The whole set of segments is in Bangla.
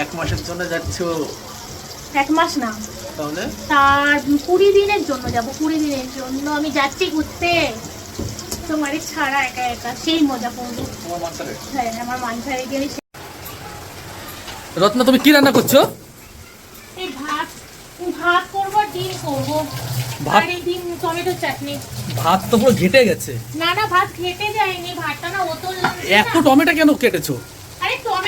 এক মাসের জন্য যাচ্ছ? এক মাস না। তাহলে? তার কুড়ি দিনের জন্য যাব কুড়ি দিনের জন্য। আমি যাচ্ছি ঘুরতে। তোমারই ছাড়া একা একা সেই মজা করব। তোমার মানসারে হ্যাঁ আমার মানসারে গেলে রত্না তুমি কি রান্না করছ? এই ভাত ভাত করব ডিম করব। ভাত? এই ডিম টমেটো চাটনি। ভাত তো পুরো ঘেটে গেছে। না না ভাত ঘেটে যায়নি ভাতটা না লাগছে এত টমেটো কেন কেটেছো?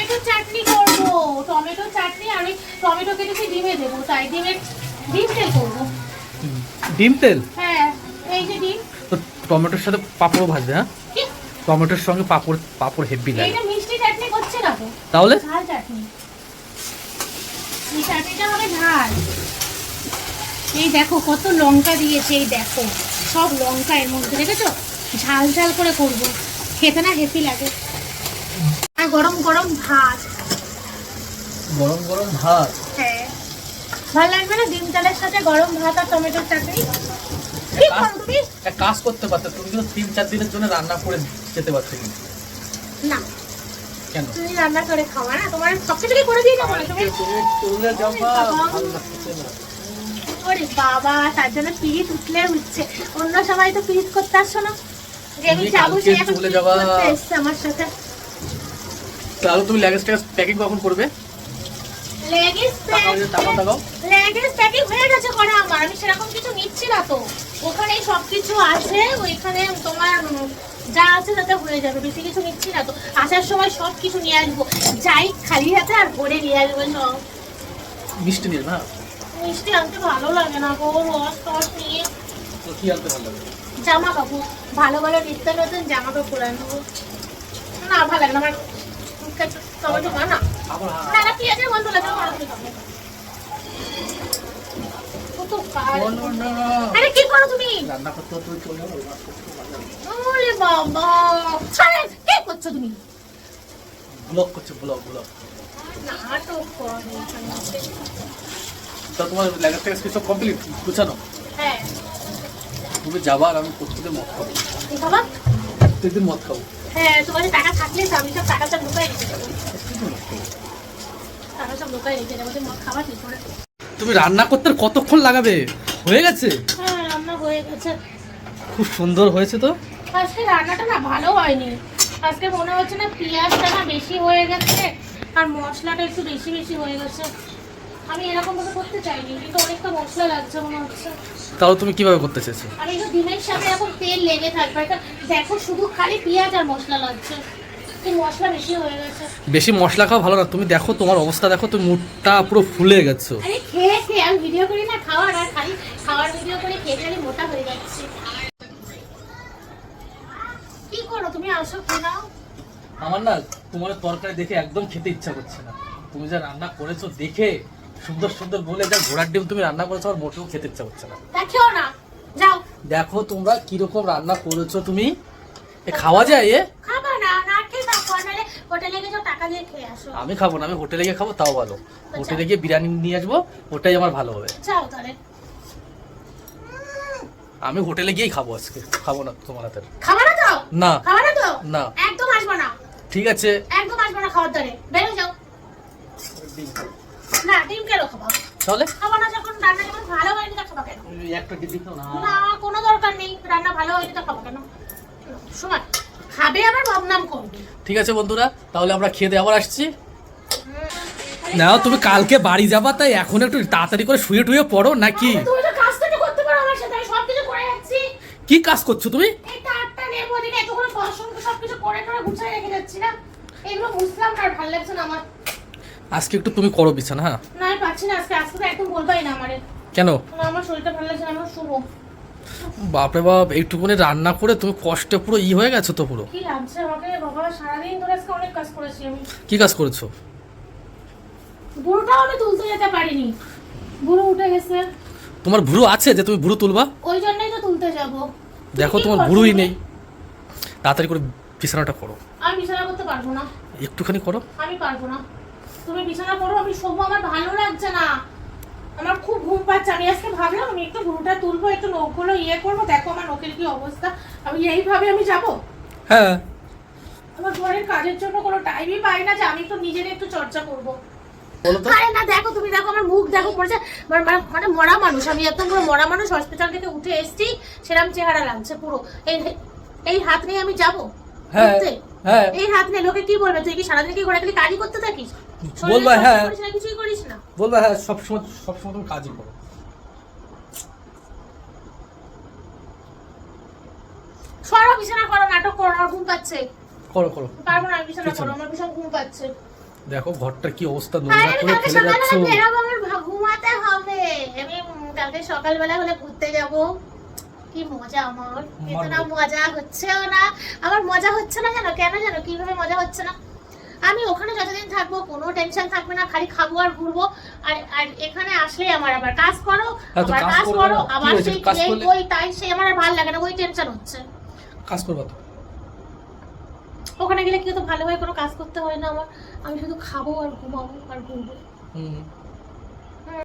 টমেটো চাটনি করব। টমেটো চাটনি আমি টমেটো কেটেছি ডিমে দেবো তাই ডিমের ডিম তেল করব। ডিম তেল? হ্যাঁ এই যে ডিম। তো টমেটোর সাথে পাঁপড়ও ভাজবে হ্যাঁ? টমেটোর সঙ্গে পাঁপড় পাঁপড় হেভি লাগে। এইটা মিষ্টি চাটনি করছে না তো? তাহলে? ঝাল চাটনি। এই চাটনিটা হবে ঝাল। এই দেখো কত লঙ্কা দিয়েছে এই দেখো। সব লঙ্কা এর মধ্যে দেখেছ? ঝাল ঝাল করে করব। খেতে না হেপি লাগে। আর গরম গরম ভাত। গরম গরম ভাত? হ্যাঁ। ভালো লাগবে না? ডিম চালের সাথে গরম ভাত আর টমেটোর চাটনি? কাজ করতে পারতে তুমি কিন্তু তিন চার দিনের জন্য রান্না করে যেতে পারতে কিন্তু। না। কেন? তুমি রান্না করে খাওয়া না তোমার করে দিয়ে যাব না তুমি তুমি চলে যাবা বাবা। ওরে তার জন্য পিরিত উঠলে উঠছে। অন্য সময় তো পিরিত করতে আসছো না। যে আমি যাব সে এখন আমার সাথে। তাহলে তুমি ল্যাগেজ ট্যাগেজ প্যাকিং কখন করবে? লেগিস টাকাও যে টাকা টাকাও লেগিস প্যাকিং হয়ে গেছে করা আমার আমি সেরকম কিছু নিচ্ছি না তো। ওখানেই সব কিছু আছে ওইখানে তোমার যা আছে তাতে হয়ে যাবে বেশি কিছু নিচ্ছি না তো। আসার সময় সব কিছু নিয়ে আসব। যাই খালি হাতে আর ভরে নিয়ে আসব সব। মিষ্টি নিয়ে না? মিষ্টি আনতে ভালো লাগে না গো রস টস নিয়ে। তো কি আনতে ভালো লাগে? জামা কাপড় ভালো ভালো নিত্য নতুন জামা কাপড় আনব। না ভালো লাগে না আমার টমেটো খা না না না পেঁয়াজের গন্ধ লাগে আমার ভালো লাগে না। কত কাজ। বলো না আরে কি করো তুমি? রান্না করতে চলে। ওরে বাবা। কি করছ তুমি? করছে নাটক করো তা তোমার কমপ্লিট গুছানো? হ্যাঁ। তুমি যাবা আর আমি প্রত্যেকদিন মদ খাব। প্রত্যেকদিন মদ খাব। হ্যাঁ তোমার টাকা থাকলে তো আমি সব টাকা সব লুকাই রেখে দেবো প্রত্যেকদিন মদ খাব। টাকা রেখে দেবো তুমি কি করে তুমি রান্না করতে কতক্ষণ লাগাবে? হয়ে গেছে? হ্যাঁ রান্না হয়ে গেছে। খুব সুন্দর হয়েছে তো। আজকে রান্নাটা না ভালো হয়নি। আজকে মনে হচ্ছে না পেঁয়াজটা না বেশি হয়ে গেছে আর মশলাটা একটু বেশি বেশি হয়ে গেছে। আমি এরকম ভাবে করতে চাইনি কিন্তু অনেকটা মশলা লাগছে মনে হচ্ছে। তাহলে তুমি কীভাবে করতে চেয়েছো আমি তো ডিমের সাথে এখন তেল লেগে থাকবে। দেখো শুধু খালি পেঁয়াজ আর মশলা লাগছে। বেশি মশলা খাওয়া ভালো না। তুমি দেখো তোমার অবস্থা দেখো তুমি মুখটা পুরো ফুলে গেছো। আমার না তোমার তরকারি দেখে একদম খেতে ইচ্ছা করছে না। তুমি যা রান্না করেছ দেখে সুন্দর সুন্দর বলে যা ঘোড়ার ডিম তুমি রান্না করেছ আর মোটেও খেতে ইচ্ছা করছে না। দেখো তোমরা কীরকম রান্না করেছ তুমি। এ খাওয়া যায় এ খাবা না না খেয়ে থাকো নাহলে হোটেলে গিয়ে টাকা দিয়ে খেয়ে আসো। আমি খাব না আমি হোটেলে গিয়ে খাব তাও ভালো। হোটেলে গিয়ে বিরিয়ানি নিয়ে আসব ওটাই আমার ভালো হবে। যাও তাহলে। আমি হোটেলে গিয়েই খাব আজকে খাব না তোমার হাতের খাবা না যাও না। খাবা না তো? না। একদম আসব না। ঠিক আছে। একদম আসব না খাওয়ার দ্বারে বেরো যাও। না ডিম কেন খাবা? তাহলে? খাবা না যখন রান্না যখন ভালো হয়নি তা খাবা কেন? একটা ডিম দিও না। না কোনো দরকার নেই। রান্না ভালো হয়নি তা খাবা কেন? সময় খাবে আবার বদনাম করবে। ঠিক আছে বন্ধুরা তাহলে আমরা খেয়ে দিয়ে আবার আসছি। না তুমি কালকে বাড়ি যাবা তাই এখন একটু তাড়াতাড়ি করে শুয়ে টুয়ে পড়ো নাকি? কি কাজ করছ তুমি? আজকে একটু তুমি করো বিছানা হ্যাঁ? না না আজকে আজকে তো একদম বলবাই না আমারে। কেন? আমার শরীরটা ভালো লাগছে না আমার শুভ বাপরে বাপ এইটুকুনি রান্না করে তুমি কষ্টে পুরো ই হয়ে গেছো তো পুরো। কি লাগছে আমাকে? বাবা সারাদিন ধরে আজকে অনেক কাজ করেছি আমি। কি কাজ করেছ? বুড়োটাও আমি তুলতে যেতে পারিনি। বুড়ো উঠে গেছে। তোমার ভুরু আছে যে তুমি ভুরু তুলবা? ওই জন্যই তো তুলতে যাব। দেখো তোমার? ভুরুই নেই। তাড়াতাড়ি করে বিছানাটা করো। আমি বিছানা করতে পারব না। একটুখানি করো। আমি পারব না। তুমি বিছানা করো আমি শোবো আমার ভালো লাগছে না। আমার খুব ঘুম পাচ্ছে। আমি আজকে ভাবলাম আমি একটু ঘুমটা তুলবো একটু নখগুলো ইয়ে করব। দেখো আমার নখের কি অবস্থা। আমি এইভাবে আমি যাব? হ্যাঁ। আমার ঘরের কাজের জন্য কোনো টাইমই পাই না যে আমি একটু নিজের একটু চর্চা করব। আরে না দেখো তুমি দেখো আমার মুখ দেখো পড়েছে। মানে- মানে- মানে মরা মানুষ। আমি একদম পুরো মরা মানুষ হসপিটাল থেকে উঠে এসেছি সেরকম চেহারা লাগছে পুরো। এই এই হাত নিয়ে আমি যাব? হ্যাঁ? হ্যাঁ। এই হাত নিয়ে লোকে কি বলবে? তুই কি সারাদিন কি কাজই করতে থাকিস? বলবা, হ্যাঁ। কিছুই করিস না। বলবা হ্যাঁ সবসময় সবসময় তুমি কাজই করো। সরো বিছানা করো নাটক করো আমার ঘুম পাচ্ছে। করো করো। পারব না বিছানা করো আমার ভীষণ ঘুম পাচ্ছে। দেখো ঘরটা কি অবস্থা নোংরা করে ফেলে আমার ঘুমাতে হবে। আমি কালকে সকালবেলা হলে ঘুরতে যাব। কি মজা আমার। এতটা মজা হচ্ছেও না। আমার মজা হচ্ছে না জানো কেন জানো? কীভাবে মজা হচ্ছে না? আমি ওখানে যতদিন থাকব কোনো টেনশন থাকবে না। খালি খাব আর ঘুরবো। আর আর এখানে আসলে আমার আবার কাজ করো হ্যাঁ, আবার কাজ করো না। আবার? সেই এই ওই তাই সেই আমার আর ভালো লাগে না। ওই টেনশন হচ্ছে। কাজ করবা তো। ওখানে গেলে কি তো ভালোভাবে কোনো কাজ করতে হয় না আমার। আমি শুধু খাব আর ঘুমাবো আর ঘুরবো। হুম।